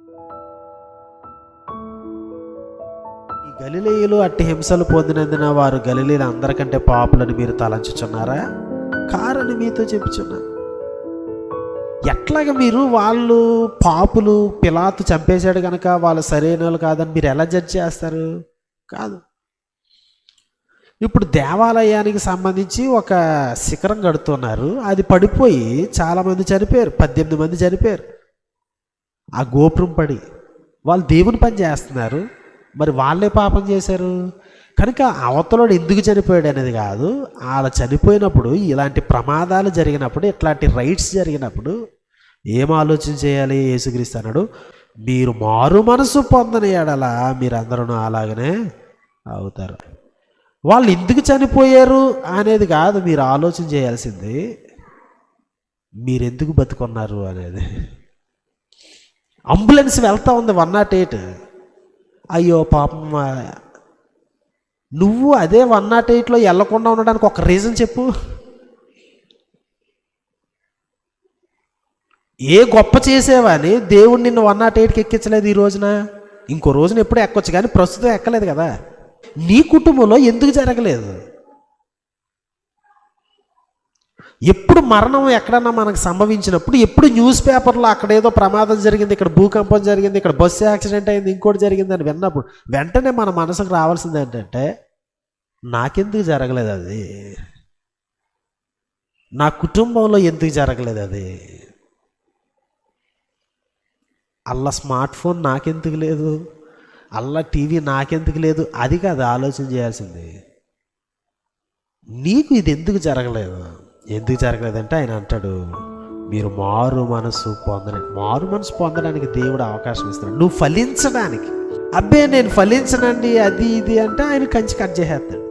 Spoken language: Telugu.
ఈ గలిలేయులు అట్టి హింసలు పొందినందున వారు గలిలీల అందరికంటే పాపులని మీరు తలంచుచున్నారా? కారని మీతో చెప్పుచున్నా. ఎట్లాగ మీరు వాళ్ళు పాపులు పిలాతు చంపేశాడు కనుక వాళ్ళు సరైన వాళ్ళు కాదని మీరు ఎలా జడ్జ్ చేస్తారు? కాదు. ఇప్పుడు దేవాలయానికి సంబంధించి ఒక శిఖరం కడుతున్నారు. అది పడిపోయి చాలామంది చనిపోయారు. పద్దెనిమిది మంది చనిపోయారు. ఆ గోపురం పడి వాళ్ళు దేవుని పని చేస్తున్నారు. మరి వాళ్ళే పాపం చేశారు? కనుక అవతలోడు ఎందుకు చనిపోయాడు అనేది కాదు వాళ్ళ చనిపోయినప్పుడు ఇలాంటి ప్రమాదాలు జరిగినప్పుడు ఇట్లాంటి రైట్స్ జరిగినప్పుడు ఏం ఆలోచన చేయాలి? యేసుక్రీస్తు అన్నాడు మీరు మారు మనసు పొందని ఎడలా మీరందరూ అలాగనే అవుతారు. వాళ్ళు ఎందుకు చనిపోయారు అనేది కాదు మీరు ఆలోచన చేయాల్సింది మీరెందుకు బతుకున్నారు అనేది. అంబులెన్స్ వెళ్తా ఉంది వన్ నాట్ ఎయిట్. అయ్యో పాపం నువ్వు అదే వన్ నాట్ ఎయిట్లో వెళ్ళకుండా ఉండడానికి ఒక రీజన్ చెప్పు. ఏ గొప్ప చేసేవాని దేవుడు నిన్ను వన్ నాట్ ఎయిట్కి ఎక్కించలేదు ఈ రోజున. ఇంకో రోజున ఎప్పుడూ ఎక్కొచ్చు కానీ ప్రస్తుతం ఎక్కలేదు కదా. నీ కుటుంబంలో ఎందుకు జరగలేదు? ఎప్పుడు మరణం ఎక్కడన్నా మనకు సంభవించినప్పుడు ఎప్పుడు న్యూస్ పేపర్లో అక్కడ ఏదో ప్రమాదం జరిగింది ఇక్కడ భూకంపం జరిగింది ఇక్కడ బస్సు యాక్సిడెంట్ అయింది ఇంకోటి జరిగింది అని విన్నప్పుడు వెంటనే మన మనసుకు రావాల్సింది ఏంటంటే నాకెందుకు జరగలేదు అది? నా కుటుంబంలో ఎందుకు జరగలేదు అది? అల్ల స్మార్ట్ ఫోన్ నాకెందుకు లేదు? అల్ల టీవీ నాకెందుకు లేదు? అది కాదు ఆలోచన చేయాల్సింది. నీకు ఇది ఎందుకు జరగలేదు? ఎందుకు జరగలేదంటే ఆయన అంటాడు మీరు మారు మనసు పొందడానికి మారు మనసు పొందడానికి దేవుడు అవకాశం ఇస్తున్నాడు. నువ్వు ఫలించడానికి. అబ్బే నేను ఫలించనండి అది ఇది అంటే ఆయన కంచి కట్ చేసేస్తాడు.